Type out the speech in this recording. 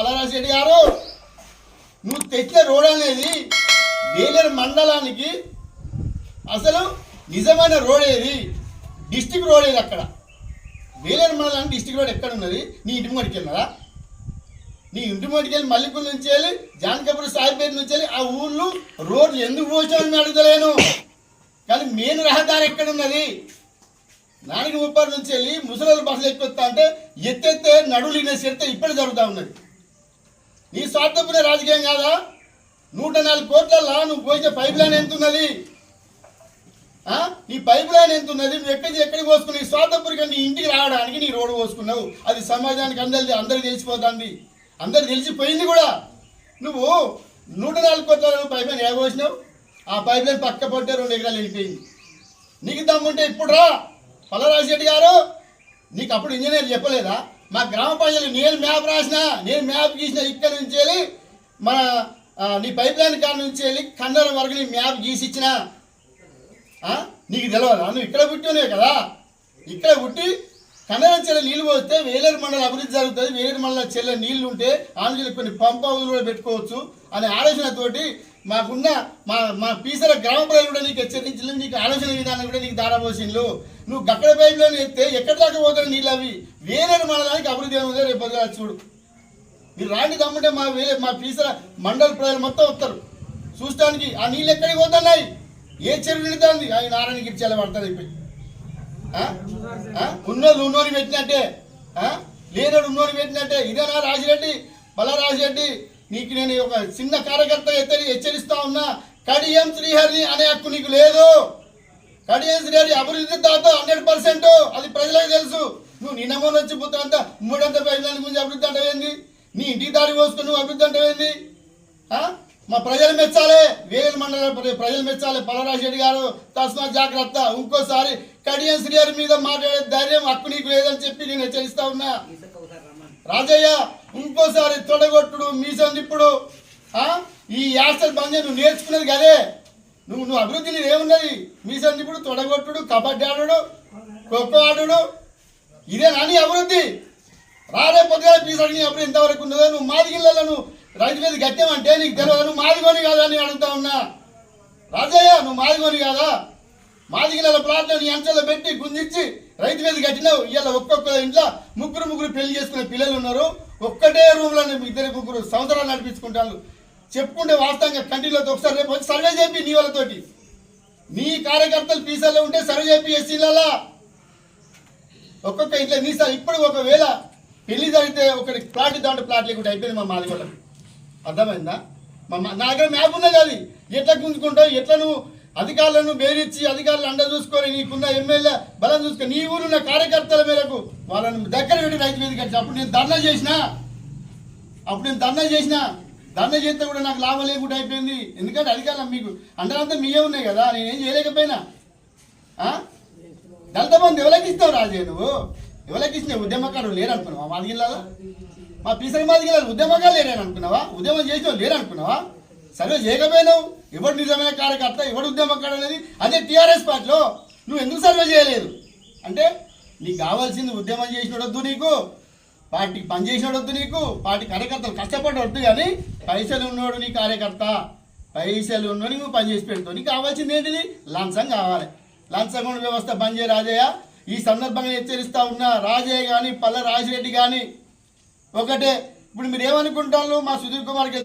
పల్లరాజరెడ్డి గారు నువ్వు తెచ్చిన రోడ్ అనేది వేలేరు మండలానికి అసలు నిజమైన రోడ్ ఏది? డిస్టిక్ రోడ్ ఏది అక్కడ? వేలేరు మండలానికి డిస్టిక్ రోడ్ ఎక్కడ ఉన్నది? నీ ఇంటి మడికి వెళ్ళినదా నీ ఇంటి ముందుకు వెళ్ళి మల్లిపూర్ నుంచి వెళ్ళి జానకపూర్ సాయిపేట నుంచి వెళ్ళి ఆ ఊర్లు రోడ్లు ఎందుకు పోసామని అడగలేను కానీ మెయిన్ రహదారి ఎక్కడ ఉన్నది? నాలుగు ముప్పై నుంచి వెళ్ళి ముసలి బస్సులు ఎక్కువ అంటే ఎత్తెత్తే నడులు ఇనే చెప్తే ఇప్పుడు జరుగుతూ ఉన్నది. నీ స్వార్థపునే రాజకీయం కాదా? నూట నాలుగు కోట్లలో నువ్వు పోయితే పైప్ లైన్ ఎంత ఉన్నది నీ పైప్ లైన్ ఎంత ఉన్నది నువ్వు ఎక్కడి ఎక్కడికి పోసుకుని స్వార్థపురికి నీ ఇంటికి రావడానికి నీ రోడ్డు పోసుకున్నావు. అది సమాజానికి అందరి అందరికి తెలిసిపోతుంది. అందరికి తెలిసిపోయింది కూడా. నువ్వు నూట నాలుగు కోట్ల నువ్వు పైప్ లైన్ ఏగోసినావు ఆ పైప్ లైన్ పక్క పొట్టే రెండు ఎకరాలు వెళ్ళిపోయింది నీకు దమ్ముంటే ఇప్పుడు రా. పల్లరాజరెడ్డి గారు నీకు అప్పుడు ఇంజనీర్ చెప్పలేదా? మా గ్రామ ప్రజలు నేను మ్యాప్ రాసిన నేను మ్యాప్ గీసిన ఇక్కడ నుంచి వెళ్ళి మన నీ పైప్ లైన్ కాడ నుంచి వెళ్ళి కండల వరకు నీ మ్యాప్ గీసి ఇచ్చిన. నీకు తెలియదా నువ్వు ఇక్కడ పుట్టినే కదా. ఇక్కడ పుట్టి కన్నడ చెల్లె నీళ్ళు పోస్తే వేలేరు మండలం అభివృద్ధి జరుగుతుంది. వేలేరు మండలం చెల్లె నీళ్ళు ఉంటే ఆంధ్రలో కొన్ని పంప్ కూడా పెట్టుకోవచ్చు అనే ఆలోచనతోటి మాకున్న మా మా పీసర గ్రామ ప్రజలు కూడా నీకు హెచ్చరించలేదు నీకు ఆలోచన విధానం కూడా నీకు దారాపోసిండ్లు నువ్వు గక్కడ పైపులో ఎత్తే ఎక్కడ దాకా పోతాడు నీళ్ళు అవి? వేరే మండలానికి అభివృద్ధి ఏముందో రేపు చూడు. మీరు రాండి దమ్ముంటే మా వేరే మా పీసర మండల ప్రజలు మొత్తం వస్తారు. చూస్తానికి ఆ నీళ్ళు ఎక్కడికి పోతున్నాయి? ఏ చెరువు నిండుతుంది? అవి నారాయణ గిరిచేలా పడుతుంది అయిపోయి ఉన్నోళ్ళు ఉన్నోని పెట్టినట్టే. లేనోడు ఉన్నోని పెట్టినట్టే. ఇదేనా రాజిరెడ్డి? బలరాజిరెడ్డి నీకు నేను ఒక చిన్న కార్యకర్త హెచ్చరిస్తా ఉన్నా కడియం శ్రీహరి అనే హక్కు నీకు లేదు. కడియం శ్రీహరి అభివృద్ధి దాత హండ్రెడ్ పర్సెంట్. అది ప్రజలకు తెలుసు. నువ్వు నిన్నమో మొన్న వచ్చి పుత్త అంతా మూడంత ప్రజల గురించి అభివృద్ధి అంటే ఏంది? నీ ఇంటికి దారి పోసుకుని నువ్వు అభివృద్ధి అంటే ఏంది? మా ప్రజలు మెచ్చాలి. వేల మండల ప్ర- ప్రజలు మెచ్చాలి. పలరాజరెడ్డి గారు తస్మా జాగ్రత్త. ఇంకోసారి కడియం శ్రీహరి మీద మాట్లాడే ధైర్యం హక్కు నీకు లేదని చెప్పి నేను హెచ్చరిస్తా ఉన్నా. రాజయ్య ఇంకోసారి తొడగొట్టుడు మీసం తిప్పుడు ఈ యాసలు బంద్ నువ్వు నేర్చుకున్నది కదే నువ్వు నువ్వు అభివృద్ధి నీది ఏమున్నది? మీసం తిప్పుడు తొడగొట్టుడు కబడ్డీ ఆడుడు ఖోఖో ఆడుడు. ఇదే నాని అభివృద్ధి? రాలే పొద్దుగా పీసడి అప్పుడు ఇంతవరకు ఉన్నదో నువ్వు మాదిగిళ్ళలో నువ్వు రైతు మీద గట్టేమంటే నీకు తెలియదు నువ్వు మాదిగోని కాదా అని అడుగుతా ఉన్నా. రాజయ్య నువ్వు మాదిగోని కాదా? మాదిగిళ్ళ ప్లాట్లో నీ అంచెల్లో పెట్టి గుంజించి రైతు మీద కట్టినావు. ఇవాళ ఒక్కొక్క ఇంట్లో ముగ్గురు ముగ్గురు పెళ్ళి చేసుకునే పిల్లలు ఉన్నారు. ఒక్కటే రూమ్లో ఇద్దరు ముగ్గురు సంవత్సరాలు నడిపించుకుంటాను చెప్పుకుంటే వాస్తవంగా కంటిన్యూతో ఒకసారి రేపు వచ్చి సర్వే చేపి నీ వాళ్ళతోటి. నీ కార్యకర్తలు పీసాలో ఉంటే సర్వే చెప్పి ఎస్సీలలో ఒక్కొక్క ఇంట్లో నీ సార్ ఇప్పుడు ఒకవేళ పెళ్ళి జరిగితే ఒకటి ప్లాట్ దాంట్లో ప్లాట్ లేకుండా అయిపోయింది మా మాది వాళ్ళకి అర్థమైందా? మా మా- నా దగ్గర మ్యాప్ ఉన్నది అది. ఎట్లా గుంజుకుంటావు? ఎట్లా నువ్వు అధికారులను బేరిచ్చి అధికారులు అండ చూసుకొని నీకున్న ఎమ్మెల్యే బలం చూసుకొని నీ ఊరున్న కార్యకర్తల మేరకు వాళ్ళని దగ్గర పెట్టి రైతు మీద కట్టి అప్పుడు నేను ధర్నా చేసిన? అప్పుడు నేను ధర్నా చేసిన? ధర్నా చేస్తే కూడా నాకు లాభం లేకుండా అయిపోయింది. ఎందుకంటే అధికారులు మీకు అందరంతా మీయే ఉన్నాయి కదా నేనేం చేయలేకపోయినా. దళిత మంది ఎవరికి ఇస్తావు రాజే నువ్వు? ఎవరికి ఇచ్చినావు ఉద్యమకారులు లేరు అనుకున్నావా మాదిగిల్లాలో మా పీసరి మాదిగిల్లాలు ఉద్యమకాలు లేరని అనుకున్నావా ఉద్యమం చేసిన లేరనుకున్నావా? సర్వే చేయకపోయినావు? ఎవడు నిజమైన కార్యకర్త ఎవడు ఉద్యమకాడు అనేది? అదే టీఆర్ఎస్ పార్టీలో. నువ్వు ఎందుకు సర్వే చేయలేదు? అంటే నీకు కావాల్సింది ఉద్యమం చేసినోడొద్దు నీకు పార్టీకి పని వద్దు నీకు పార్టీ కార్యకర్తలు కష్టపడవద్దు కానీ పైసలు ఉన్నోడు నీ కార్యకర్త. పైసలు ఉన్నోడు నువ్వు పని చేసి పెడతావు. నీకు కావాల్సింది ఏంటిది? లంచం కావాలి. లంచం వ్యవస్థ బంద్ చేయ రాజయ్య. ఈ సందర్భంగా హెచ్చరిస్తా ఉన్నా రాజయ్య కానీ పల్ల రాజిరెడ్డి కానీ ఒకటే. ఇప్పుడు మీరు ఏమనుకుంటారు మా సుధీర్ కుమార్కి